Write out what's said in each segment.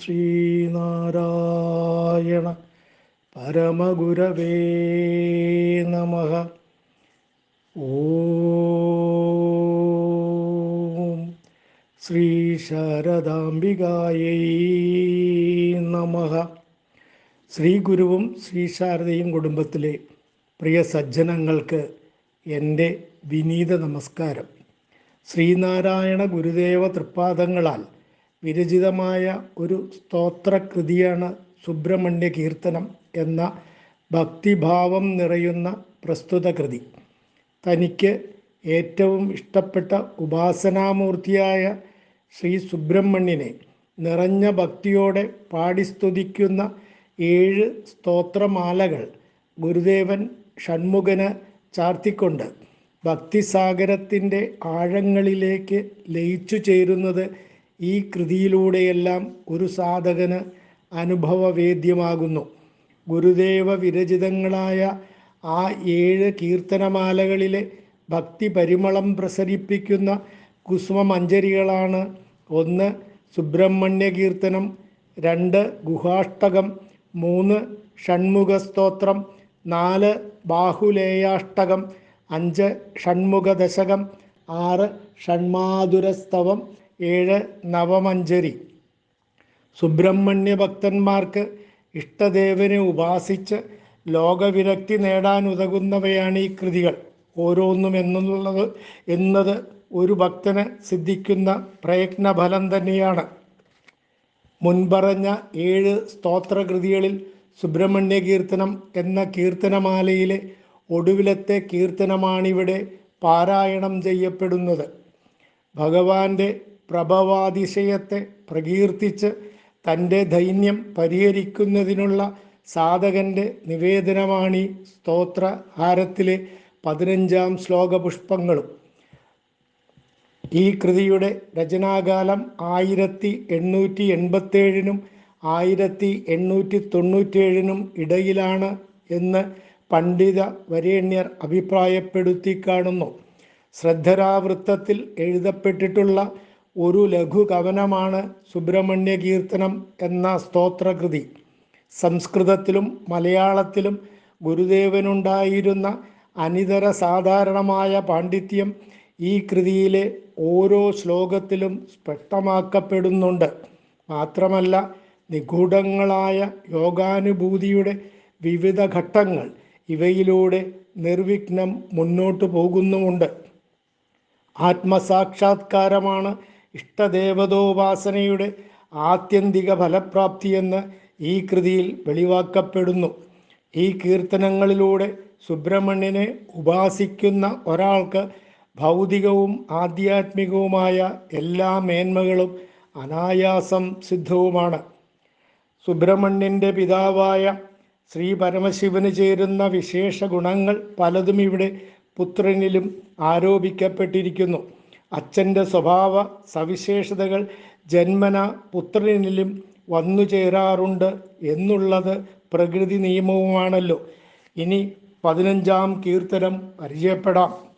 ശ്രീനാരായണ പരമഗുരവേ നമ. ഓം ശ്രീ ശാരദാംബികായൈ നമ. ശ്രീ ഗുരുവും ശ്രീ ശാരദയും കുടുംബത്തിലെ പ്രിയ സജ്ജനങ്ങൾക്ക് എന്റെ വിനീത നമസ്കാരം. ശ്രീനാരായണ ഗുരുദേവ തൃപ്പാദങ്ങളാൽ വിരചിതമായ ഒരു സ്തോത്രകൃതിയാണ് സുബ്രഹ്മണ്യ കീർത്തനം എന്ന ഭക്തിഭാവം നിറയുന്ന പ്രസ്തുത കൃതി തനിക്ക് ഏറ്റവും ഇഷ്ടപ്പെട്ട ഉപാസനാമൂർത്തിയായ ശ്രീ സുബ്രഹ്മണ്യനെ നിറഞ്ഞ ഭക്തിയോടെ പാടിസ്തുതിക്കുന്ന ഏഴ് സ്തോത്രമാലകൾ ഗുരുദേവൻ ഷൺമുഖന് ചാർത്തിക്കൊണ്ട് ഭക്തിസാഗരത്തിന്റെ ആഴങ്ങളിലേക്ക് ലയിച്ചു ചേരുന്നത് ഈ കൃതിയിലൂടെയെല്ലാം ഒരു സാധകന് അനുഭവവേദ്യമാകുന്നു. ഗുരുദേവ വിരചിതങ്ങളായ ആ ഏഴ് കീർത്തനമാലകളിലെ ഭക്തി പരിമളം പ്രസരിപ്പിക്കുന്ന കുസുമമഞ്ജരികളാണ് ഒന്ന് സുബ്രഹ്മണ്യ കീർത്തനം രണ്ട് ഗുഹാഷ്ടകം. മൂന്ന് ഷൺമുഖ സ്തോത്രം നാല് ബാഹുലേയാഷ്ടകം. അഞ്ച് ഷൺമുഖ ദശകം ആറ് ഷൺമാതുരസ്തവം ഏഴ് നവമഞ്ചരി. സുബ്രഹ്മണ്യ ഭക്തന്മാർക്ക് ഇഷ്ടദേവനെ ഉപാസിച്ച് ലോകവിരക്തി നേടാനുതകുന്നവയാണ് ഈ കൃതികൾ. ഓരോന്നും എന്നുള്ളത് എന്നത് ഒരു ഭക്തന് സിദ്ധിക്കുന്ന പ്രയത്നഫലം തന്നെയാണ്. മുൻപറഞ്ഞ ഏഴ് സ്തോത്രകൃതികളിൽ സുബ്രഹ്മണ്യ കീർത്തനം എന്ന കീർത്തനമാലയിലെ ഒടുവിലത്തെ കീർത്തനമാണിവിടെ പാരായണം ചെയ്യപ്പെടുന്നത്. ഭഗവാന്റെ പ്രഭവാതിശയത്തെ പ്രകീർത്തിച്ച് തന്റെ ദൈന്യം പരിഹരിക്കുന്നതിനുള്ള സാധകന്റെ നിവേദനമാണ് സ്തോത്ര സ്തോത്രഹാരത്തിലെ പതിനഞ്ചാം ശ്ലോകപുഷ്പങ്ങളും. ഈ കൃതിയുടെ രചനാകാലം ആയിരത്തി എണ്ണൂറ്റി എൺപത്തേഴിനും ആയിരത്തി എണ്ണൂറ്റി തൊണ്ണൂറ്റേഴിനും ഇടയിലാണ് എന്ന് പണ്ഡിത വരേണ്യർ അഭിപ്രായപ്പെടുത്തി കാണുന്നു. ശ്രദ്ധരാവൃത്തത്തിൽ എഴുതപ്പെട്ടിട്ടുള്ള ഒരു ലഘു കവനമാണ് സുബ്രഹ്മണ്യ കീർത്തനം എന്ന സ്തോത്രകൃതി. സംസ്കൃതത്തിലും മലയാളത്തിലും ഗുരുദേവനുണ്ടായിരുന്ന അനിതര സാധാരണമായ പാണ്ഡിത്യം ഈ കൃതിയിലെ ഓരോ ശ്ലോകത്തിലും സ്പഷ്ടമാക്കപ്പെടുന്നുണ്ട്. മാത്രമല്ല നിഗൂഢങ്ങളായ യോഗാനുഭൂതിയുടെ വിവിധ ഘട്ടങ്ങൾ ഇവയിലൂടെ നിർവിഘ്നം മുന്നോട്ടു പോകുന്നുമുണ്ട്. ആത്മസാക്ഷാത്കാരമാണ് ഇഷ്ടദേവതോപാസനയുടെ ആത്യന്തിക ഫലപ്രാപ്തിയെന്ന് ഈ കൃതിയിൽ വെളിവാക്കപ്പെടുന്നു. ഈ കീർത്തനങ്ങളിലൂടെ സുബ്രഹ്മണ്യനെ ഉപാസിക്കുന്ന ഒരാൾക്ക് ഭൗതികവും ആധ്യാത്മികവുമായ എല്ലാ മേന്മകളും അനായാസം സിദ്ധവുമാണ്. സുബ്രഹ്മണ്യന്റെ പിതാവായ ശ്രീ പരമശിവന് ചേരുന്ന വിശേഷ ഗുണങ്ങൾ പലതും ഇവിടെ പുത്രനിലും ആരോപിക്കപ്പെട്ടിരിക്കുന്നു. അച്ഛന്റെ സ്വഭാവ സവിശേഷതകൾ ജന്മന പുത്രനിലും വന്നു ചേരാറുണ്ട് എന്നുള്ളത് പ്രകൃതി നിയമവുമാണല്ലോ. ഇനി പതിനഞ്ചാം കീർത്തനം പരിചയപ്പെടാം.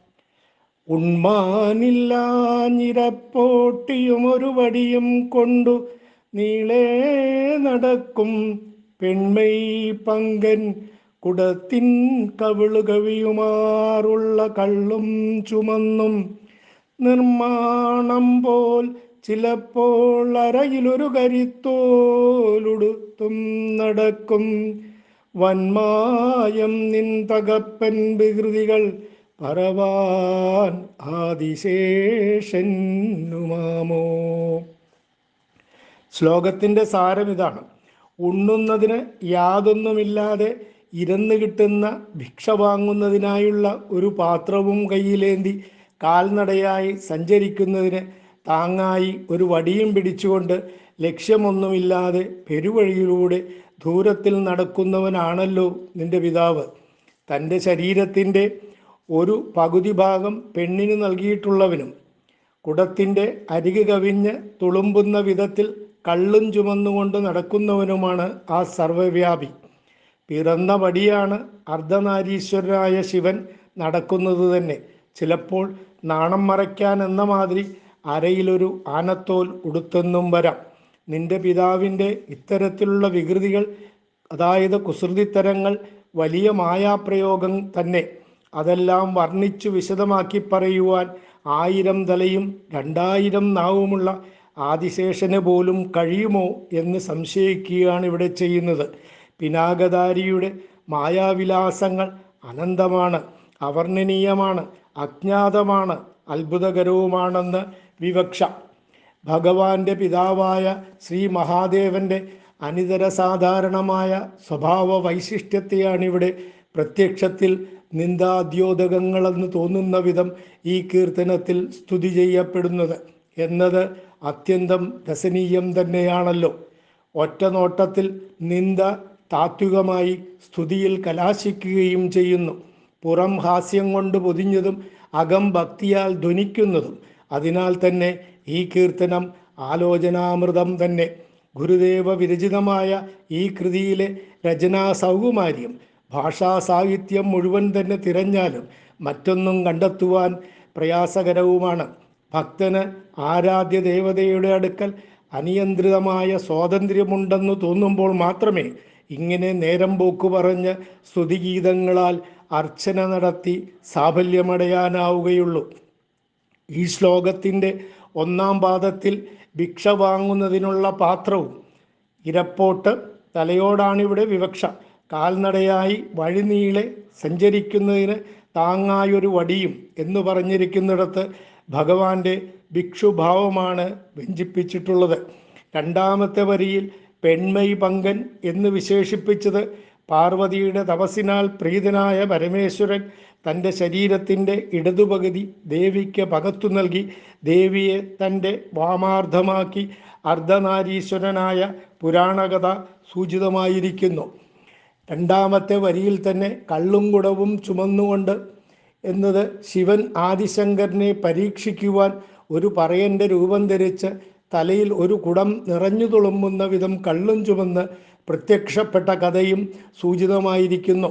ഉണ്മാനില്ലാഞ്ഞിരപ്പോട്ടിയും ഒരു വടിയും കൊണ്ടു നീളേ നടക്കും പെൺമൈ പങ്കൻ കുടത്തിൻ കവിളുകവിയുമാറുള്ള കള്ളും ചുമന്നും നിർമ്മാണം പോൽ ചിലപ്പോൾ അരയിലൊരു കരിത്തോലുടുത്തും നടക്കും. വന്മായം നിൻ തകപ്പൻ വികൃതികൾ പറവാൻ ആദിശേഷന്നുമാമോ? ശ്ലോകത്തിന്റെ സാരം ഇതാണ്. ഉണ്ണുന്നതിന് യാതൊന്നുമില്ലാതെ ഇരുന്ന് കിട്ടുന്ന ഭിക്ഷ വാങ്ങുന്നതിനായുള്ള ഒരു പാത്രവും കയ്യിലേന്തി കാൽനടയായി സഞ്ചരിക്കുന്നതിന് താങ്ങായി ഒരു വടിയും പിടിച്ചുകൊണ്ട് ലക്ഷ്യമൊന്നുമില്ലാതെ പെരുവഴിയിലൂടെ ദൂരത്തിൽ നടക്കുന്നവനാണല്ലോ നിന്റെ പിതാവ്. തന്റെ ശരീരത്തിന്റെ ഒരു പകുതി ഭാഗം പെണ്ണിന് നൽകിയിട്ടുള്ളവനും കുടത്തിന്റെ അരിക് കവിഞ്ഞ് തുളുമ്പുന്ന വിധത്തിൽ കള്ളും ചുമന്നുകൊണ്ട് നടക്കുന്നവനുമാണ് ആ സർവവ്യാപി. പിറന്ന പടിയാണ് അർദ്ധനാരീശ്വരനായ ശിവൻ നടക്കുന്നത് തന്നെ. ചിലപ്പോൾ നാണം മറയ്ക്കാൻ എന്ന മാതിരി അരയിലൊരു ആനത്തോൽ ഉടുത്തെന്നും വരാം. നിന്റെ പിതാവിന്റെ ഇത്തരത്തിലുള്ള വികൃതികൾ അതായത് കുസൃതിത്തരങ്ങൾ വലിയ മായാപ്രയോഗം തന്നെ അതെല്ലാം വർണിച്ചു വിശദമാക്കി പറയുവാൻ ആയിരം തലയും രണ്ടായിരം നാവുമുള്ള ആദിശേഷന് പോലും കഴിയുമോ എന്ന് സംശയിക്കുകയാണ് ഇവിടെ ചെയ്യുന്നത്. പിനാകധാരിയുടെ മായാവിലാസങ്ങൾ അനന്തമാണ്. അവർണനീയമാണ് അജ്ഞാതമാണ് അത്ഭുതകരവുമാണെന്ന് വിവക്ഷ. ഭഗവാന്റെ പിതാവായ ശ്രീ മഹാദേവന്റെ അനിതര സാധാരണമായ സ്വഭാവ വൈശിഷ്ട്യത്തെയാണ് ഇവിടെ പ്രത്യക്ഷത്തിൽ നിന്ദാദ്യോതകങ്ങളെന്ന് തോന്നുന്ന വിധം ഈ കീർത്തനത്തിൽ സ്തുതി ചെയ്യപ്പെടുന്നത് എന്നത് അത്യന്തം രസനീയം തന്നെയാണല്ലോ. ഒറ്റ നോട്ടത്തിൽ നിന്ദ താത്വികമായി സ്തുതിയിൽ കലാശിക്കുകയും ചെയ്യുന്നു. പുറം ഹാസ്യം കൊണ്ട് പൊതിഞ്ഞതും അകം ഭക്തിയാൽ ധ്വനിക്കുന്നതും. അതിനാൽ തന്നെ ഈ കീർത്തനം ആലോചനാമൃതം തന്നെ. ഗുരുദേവ വിരചിതമായ ഈ കൃതിയിലെ രചനാ സൗകുമാര്യം ഭാഷാ സാഹിത്യം മുഴുവൻ തന്നെ തിരഞ്ഞാലും മറ്റൊന്നും കണ്ടെത്തുവാൻ പ്രയാസകരവുമാണ്. ഭക്തന് ആരാധ്യ ദേവതയുടെ അടുക്കൽ അനിയന്ത്രിതമായ സ്വാതന്ത്ര്യമുണ്ടെന്ന് തോന്നുമ്പോൾ മാത്രമേ ഇങ്ങനെ നേരം പോക്കു പറഞ്ഞ് സ്തുതിഗീതങ്ങളാൽ അർച്ചന നടത്തി സാഫല്യമടയാനാവുകയുള്ളൂ. ഈ ശ്ലോകത്തിന്റെ ഒന്നാം പാദത്തിൽ ഭിക്ഷ വാങ്ങുന്നതിനുള്ള പാത്രവും ഇരപ്പോട്ട് തലയോടാണിവിടെ വിവക്ഷ. കാൽനടയായി വഴിനീളെ സഞ്ചരിക്കുന്നതിന് താങ്ങായൊരു വടിയും എന്ന് പറഞ്ഞിരിക്കുന്നിടത്ത് ഭഗവാന്റെ ഭിക്ഷുഭാവമാണ് വ്യഞ്ചിപ്പിച്ചിട്ടുള്ളത്. രണ്ടാമത്തെ വരിയിൽ പെൺമൈ പങ്കൻ എന്ന് വിശേഷിപ്പിച്ചത് പാർവതിയുടെ തപസ്സിനാൽ പ്രീതനായ പരമേശ്വരൻ തന്റെ ശരീരത്തിന്റെ ഇടതുപകുതി ദേവിക്ക് പകത്തു നൽകി ദേവിയെ തന്റെ വാമാർദ്ധമാക്കി അർദ്ധനാരീശ്വരനായ പുരാണകഥ സൂചിതമായിരിക്കുന്നു. രണ്ടാമത്തെ വരിയിൽ തന്നെ കള്ളും കുടവും ചുമന്നുകൊണ്ട് എന്നത് ശിവൻ ആദിശങ്കരനെ പരീക്ഷിക്കുവാൻ ഒരു പറയന്റെ രൂപം ധരിച്ച് തലയിൽ ഒരു കുടം നിറഞ്ഞു തുളുമ്പുന്ന വിധം കള്ളും ചുമന്ന് പ്രത്യക്ഷപ്പെട്ട കഥയും സൂചിതമായിരിക്കുന്നു.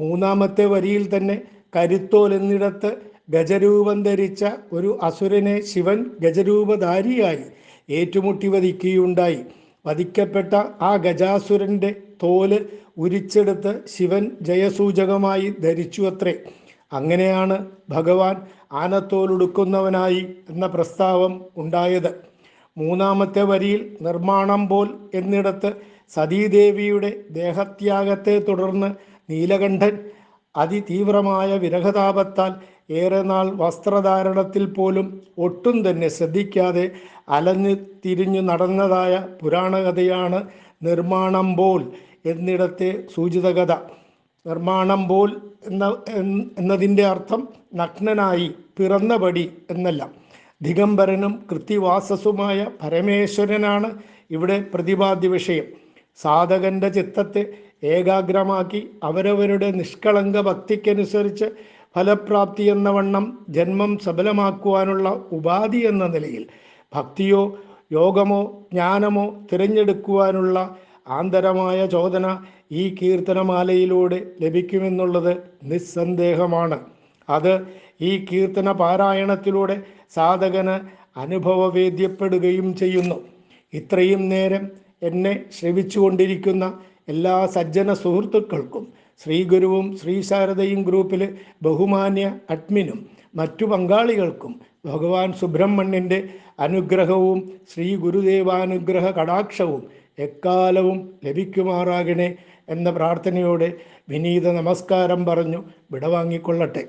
മൂന്നാമത്തെ വരിയിൽ തന്നെ കരുത്തോൽ എന്നിടത്ത് ഗജരൂപം ധരിച്ച ഒരു അസുരനെ ശിവൻ ഗജരൂപധാരിയായി ഏറ്റുമുട്ടി വധിക്കുകയുണ്ടായി. വധിക്കപ്പെട്ട ആ ഗജാസുരന്റെ തോൽ ഉരിച്ചെടുത്ത് ശിവൻ ജയസൂചകമായി ധരിച്ചു അത്രേ. അങ്ങനെയാണ് ഭഗവാൻ ആനത്തോലുടുക്കുന്നവനായി എന്ന പ്രസ്താവം ഉണ്ടായത്. മൂന്നാമത്തെ വരിയിൽ നിർമ്മാണം പോൽ എന്നിടത്ത് സതീദേവിയുടെ ദേഹത്യാഗത്തെ തുടർന്ന് നീലകണ്ഠൻ അതിതീവ്രമായ വിരഹതാപത്താൽ ഏറെ നാൾ വസ്ത്രധാരണത്തിൽ പോലും ഒട്ടും തന്നെ ശ്രദ്ധിക്കാതെ അലഞ്ഞു തിരിഞ്ഞു നടന്നതായ പുരാണകഥയാണ് നിർമ്മാണം പോൽ എന്നിടത്തെ സൂചിതകഥ. നിർമ്മാണം പോൽ എന്ന എന്നതിന്റെ അർത്ഥം നഗ്നനായി പിറന്നപടി എന്നല്ല. ദിഗംബരനും കൃത്യവാസസുമായ പരമേശ്വരനാണ് ഇവിടെ പ്രതിപാദ്യ വിഷയം സാധകന്റെ ചിത്തത്തെ ഏകാഗ്രമാക്കി അവരവരുടെ നിഷ്കളങ്ക ഭക്തിക്കനുസരിച്ച് ഫലപ്രാപ്തി എന്ന വണ്ണം ജന്മം സബലമാക്കുവാനുള്ള ഉപാധി എന്ന നിലയിൽ ഭക്തിയോ യോഗമോ ജ്ഞാനമോ തിരഞ്ഞെടുക്കുവാനുള്ള ആന്തരമായ ചോദന ഈ കീർത്തനമാലയിലൂടെ ലഭിക്കുമെന്നുള്ളത് നിസ്സന്ദേഹമാണ്. അത് ഈ കീർത്തന പാരായണത്തിലൂടെ സാധകന് അനുഭവവേദ്യപ്പെടുകയും ചെയ്യുന്നു. ഇത്രയും നേരം എന്നെ ശ്രവിച്ചുകൊണ്ടിരിക്കുന്ന എല്ലാ സജ്ജന സുഹൃത്തുക്കൾക്കും ശ്രീഗുരുവും ശ്രീശാരദയും ഗ്രൂപ്പിലെ ബഹുമാന്യ അഡ്മിനും മറ്റു പങ്കാളികൾക്കും ഭഗവാൻ സുബ്രഹ്മണ്യന്റെ അനുഗ്രഹവും ശ്രീ ഗുരുദേവാനുഗ്രഹ കടാക്ഷവും എക്കാലവും ലഭിക്കുമാറാകണേ എന്ന പ്രാർത്ഥനയോടെ വിനീത നമസ്കാരം പറഞ്ഞു വിടവാങ്ങിക്കൊള്ളട്ടെ.